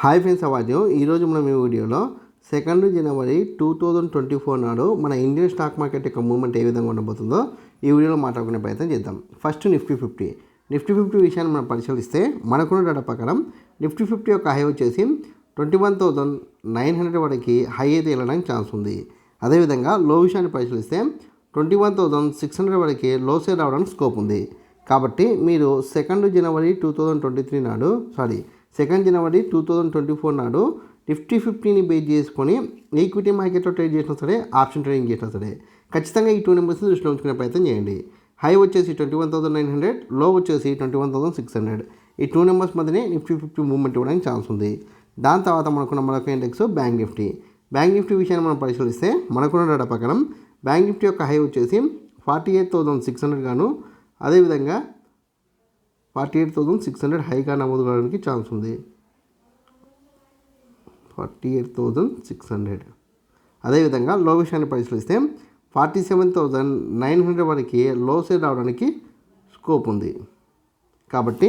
Hi friends award ఈరోజు మనం ఈ వీడియోలో second January two thousand twenty four నాడు మన ఇండియన్ స్టాక్ మార్కెట్ యొక్క మూవ్మెంట్ ఏ విధంగా ఉండబోతుందో ఈ వీడియోలో మాట్లాడుకునే ప్రయత్నం చేద్దాం. First Nifty fifty Nifty fifty విషయాన్ని మనం పరిశీలిస్తే మనకున్న డేటా ప్రకారం నిఫ్టీ ఫిఫ్టీ యొక్క హై వచ్చేసి twenty one thousand nine hundred వరకు హై అయితే వెళ్ళడానికి ఛాన్స్ ఉంది. అదేవిధంగా లో విషయాన్ని పరిశీలిస్తే twenty one thousand six hundred వరకు లో సేల్ రావడానికి స్కోప్ ఉంది. కాబట్టి మీరు second January two thousand twenty three నాడు sorry second January two thousand twenty four నాడు నిఫ్టీ ఫిఫ్టీని బేస్ చేసుకొని ఈక్విటీ మార్కెట్లో ట్రేడ్ చేసినా సరే ఆప్షన్ ట్రేడింగ్ చేసినా సరే ఖచ్చితంగా ఈ టూ నెంబర్స్ని దృష్టిలో ఉంచుకునే ప్రయత్నం చేయండి. హై వచ్చేసి ట్వంటీ వన్ థౌసండ్ నైన్ హండ్రెడ్లో వచ్చేసి twenty one thousand six hundred ఈ టూ నెంబర్స్ మధ్యనే నిఫ్టీ ఫిఫ్టీ మూవ్మెంట్ ఇవ్వడానికి ఛాన్స్ ఉంది. దాని తర్వాత మనకున్న మరొక index bank Nifty bank Nifty విషయాన్ని మనం పరిశీలిస్తే మనకున్న డేటా ప్రకారం బ్యాంక్ నిఫ్టీ యొక్క హై వచ్చేసి forty eight thousand six hundred గాను అదేవిధంగా forty eight thousand six hundred హైగా నమోదు కావడానికి ఛాన్స్ ఉంది. Forty eight thousand six hundred. అదేవిధంగా లో విషయాన్ని పరిశీలిస్తే forty seven thousand nine hundred వరకు లో సేల్ రావడానికి స్కోప్ ఉంది. కాబట్టి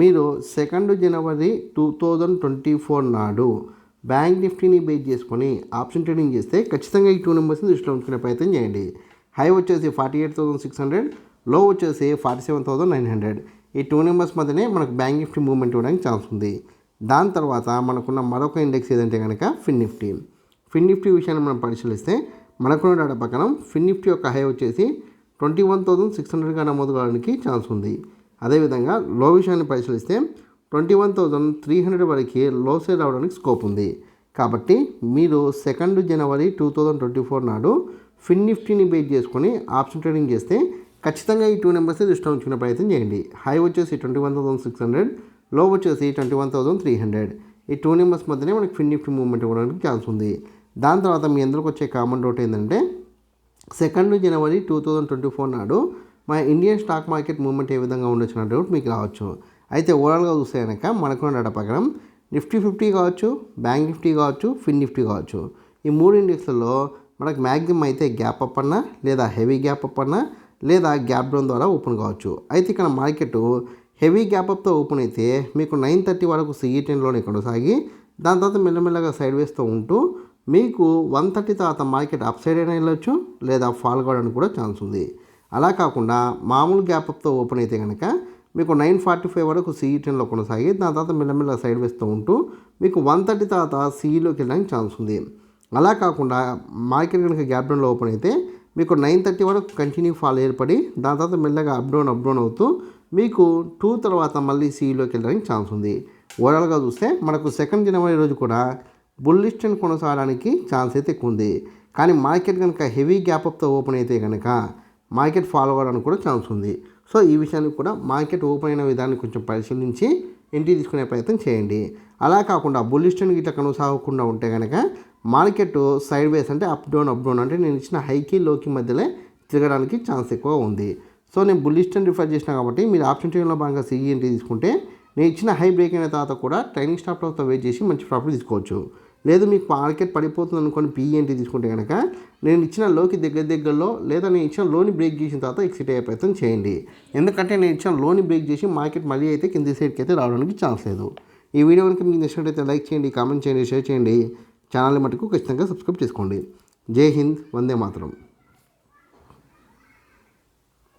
మీరు సెకండ్ జనవరి టూ థౌజండ్ ట్వంటీ ఫోర్ నాడు బ్యాంక్ నిఫ్టీని బేస్ చేసుకొని ఆప్షన్ ట్రేడింగ్ చేస్తే ఖచ్చితంగా ఈ టూ నెంబర్స్ని దృష్టిలో ఉంచుకునే ప్రయత్నం చేయండి. హై వచ్చేసి ఫార్టీ ఎయిట్ థౌసండ్ సిక్స్ హండ్రెడ్లో వచ్చేసి forty seven thousand nine hundred. ఈ టూ నెంబర్స్ మధ్యనే మనకు బ్యాంక్ నిఫ్టీ మూవ్మెంట్ ఇవ్వడానికి ఛాన్స్ ఉంది. దాని తర్వాత మనకున్న మరొక ఇండెక్స్ ఏదంటే కనుక ఫిన్ నిఫ్టీ ఫిన్ నిఫ్టీ విషయాన్ని మనం పరిశీలిస్తే మనకున్న డేటా ప్రకారం ఫిన్ నిఫ్టీ యొక్క హై వచ్చేసి ట్వంటీ వన్ థౌసండ్ సిక్స్ హండ్రెడ్గా నమోదు కావడానికి ఛాన్స్ ఉంది. అదేవిధంగా లో విషయాన్ని పరిశీలిస్తే twenty one thousand three hundred వరకు లో సేల్ రావడానికి స్కోప్ ఉంది. కాబట్టి మీరు సెకండ్ జనవరి టూ థౌజండ్ ట్వంటీ ఫోర్ నాడు ఫిన్ నిఫ్టీని బేట్ చేసుకొని ఆప్షన్ ట్రేడింగ్ చేస్తే ఖచ్చితంగా ఈ టూ నెంబర్స్ దృష్టిలో ఉంచుకునే ప్రయత్నం చేయండి. హై వచ్చేసి ట్వంటీ వన్ థౌసండ్ సిక్స్ హండ్రెడ్లో వచ్చేసి twenty one thousand three hundred ఈ టూ నెంబర్స్ మధ్యనే మనకి ఫిన్ నిఫ్టీ మూవ్మెంట్ ఇవ్వడానికి ఛాన్స్ ఉంది. దాని తర్వాత మీ అందరికి వచ్చే కామన్ డౌట్ ఏంటంటే సెకండ్ జనవరి టూ థౌజండ్ ట్వంటీ ఫోర్ నాడు మా ఇండియన్ స్టాక్ మార్కెట్ మూవ్మెంట్ ఏ విధంగా ఉండొచ్చు అనే డౌట్ మీకు రావచ్చు. అయితే ఓవరాల్గా చూస్తే కనుక మనకు డేటా ప్రకారం నిఫ్టీ ఫిఫ్టీ కావచ్చు బ్యాంక్ నిఫ్టీ కావచ్చు ఫిన్ నిఫ్టీ కావచ్చు. ఈ మూడు ఇండెక్స్లలో మనకు మ్యాక్సిమం అయితే గ్యాప్ అప్ అన్నా లేదా హెవీ గ్యాప్ అప్ అన్నా లేదా గ్యాప్ డౌన్ ద్వారా ఓపెన్ కావచ్చు. అయితే ఇక్కడ మార్కెట్ హెవీ గ్యాప్ అప్తో ఓపెన్ అయితే మీకు నైన్ థర్టీ వరకు సిఈ టెన్లోనే కొనసాగి దాని తర్వాత మెల్లమెల్లగా సైడ్ వేస్తూ ఉంటూ మీకు వన్ థర్టీ తర్వాత మార్కెట్ అప్ సైడ్ అయినా వెళ్ళొచ్చు లేదా ఫాల్ కావడానికి కూడా ఛాన్స్ ఉంది. అలా కాకుండా మామూలు గ్యాప్ అప్తో ఓపెన్ అయితే కనుక మీకు నైన్ ఫార్టీ ఫైవ్ వరకు సిఈ టెన్లో కొనసాగి దాని తర్వాత మెల్లమెల్ల సైడ్ వేస్తూ ఉంటూ మీకు వన్ థర్టీ తర్వాత సిఈలోకి వెళ్ళడానికి ఛాన్స్ ఉంది. అలా కాకుండా మార్కెట్ కనుక గ్యాప్ డౌన్లో ఓపెన్ అయితే మీకు నైన్ థర్టీ వరకు కంటిన్యూ ఫాల్ ఏర్పడి దాని తర్వాత మెల్లగా అప్ డౌన్ అప్ డౌన్ అవుతూ మీకు టూ తర్వాత మళ్ళీ సిఈలోకి వెళ్ళడానికి ఛాన్స్ ఉంది. ఓవరాల్గా చూస్తే మనకు సెకండ్ జనవరి రోజు కూడా బుల్లిస్టెన్ కొనసాగడానికి ఛాన్స్ అయితే ఎక్కువ ఉంది. కానీ మార్కెట్ కనుక హెవీ గ్యాప్ అప్తో ఓపెన్ అయితే కనుక మార్కెట్ ఫాలో అవ్వడానికి కూడా ఛాన్స్ ఉంది. సో ఈ విషయానికి కూడా మార్కెట్ ఓపెన్ అయిన విధాన్ని కొంచెం పరిశీలించి ఎంట్రీ తీసుకునే ప్రయత్నం చేయండి. అలా కాకుండా బుల్లిస్టెన్ ట్రెండ్ కొనసాగకుండా ఉంటే కనుక మార్కెట్ సైడ్ వేస్ అంటే అప్ డౌన్ అప్ డౌన్ అంటే నేను ఇచ్చిన హైకి లోకి మధ్యలో తిరగడానికి ఛాన్స్ ఎక్కువ ఉంది. సో నేను బుల్లిస్టన్ రిఫర్ చేసిన కాబట్టి మీరు ఆప్షన్ ట్రేడింగ్లో భాగంగా సిఈఎన్టీ తీసుకుంటే నేను ఇచ్చిన హై బ్రేక్ అయిన తర్వాత కూడా ట్రైనింగ్ స్టాప్ వెయిట్ చేసి మంచి ప్రాఫిట్ తీసుకోవచ్చు. లేదు మీకు మార్కెట్ పడిపోతుంది అనుకోని పీఎన్టీ తీసుకుంటే కనుక నేను ఇచ్చిన లోకి దగ్గర దగ్గరలో లేదా నేను ఇచ్చిన లోని బ్రేక్ చేసిన తర్వాత ఎక్సిట్ అయ్యే ప్రయత్నం చేయండి. ఎందుకంటే నేను ఇచ్చిన లోని బ్రేక్ చేసి మార్కెట్ మళ్ళీ అయితే కింది సైడ్కి అయితే రావడానికి ఛాన్స్ లేదు. ఈ వీడియో కనుక మీకు నచ్చినట్టయితే లైక్ చేయండి కామెంట్ చేయండి షేర్ చేయండి. ఛానల్ మటుకు ఖచ్చితంగా సబ్స్క్రైబ్ చేసుకోండి. జై హింద్ వందే మాతరం.